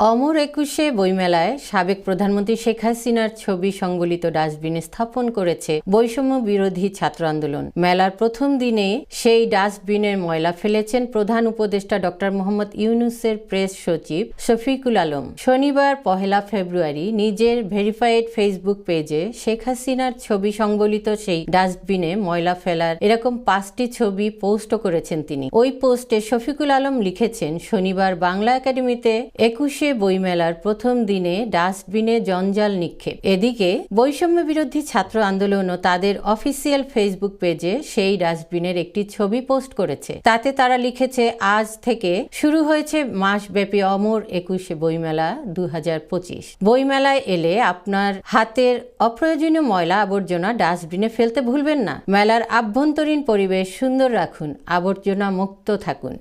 অমর একুশে বইমেলায় সাবেক প্রধানমন্ত্রী শেখ হাসিনার ছবি সংবলিত ডাস্টবিন স্থাপন করেছে বৈষম্য বিরোধী ছাত্র আন্দোলন। মেলার প্রথম দিনে সেই ডাস্টবিনের ময়লা ফেলেছেন প্রধান উপদেষ্টা ডক্টর মোহাম্মদ ইউনুসের প্রেস সচিব শফিকুল আলম। শনিবার পহেলা ফেব্রুয়ারি নিজের ভেরিফাইড ফেসবুক পেজে শেখ হাসিনার ছবি সংবলিত সেই ডাস্টবিনে ময়লা ফেলার এরকম পাঁচটি ছবি পোস্ট করেছেন তিনি। ওই পোস্টে শফিকুল আলম লিখেছেন, শনিবার বাংলা একাডেমিতে একুশে বইমেলার প্রথম দিনে ডাস্টবিনে জঞ্জাল নিক্ষেপ। এদিকে বৈষম্য বিরোধী ছাত্র আন্দোলনও তাদের অফিসিয়াল ফেসবুক পেজে সেই ডাস্টবিনের একটি ছবি পোস্ট করেছে। তাতে তারা লিখেছে, আজ থেকে শুরু হয়েছে মাসব্যাপী অমর একুশে বইমেলা দু হাজার পঁচিশ। বইমেলায় এলে আপনার হাতের অপ্রয়োজনীয় ময়লা আবর্জনা ডাস্টবিনে ফেলতে ভুলবেন না। মেলার আভ্যন্তরীণ পরিবেশ সুন্দর রাখুন, আবর্জনা মুক্ত থাকুন।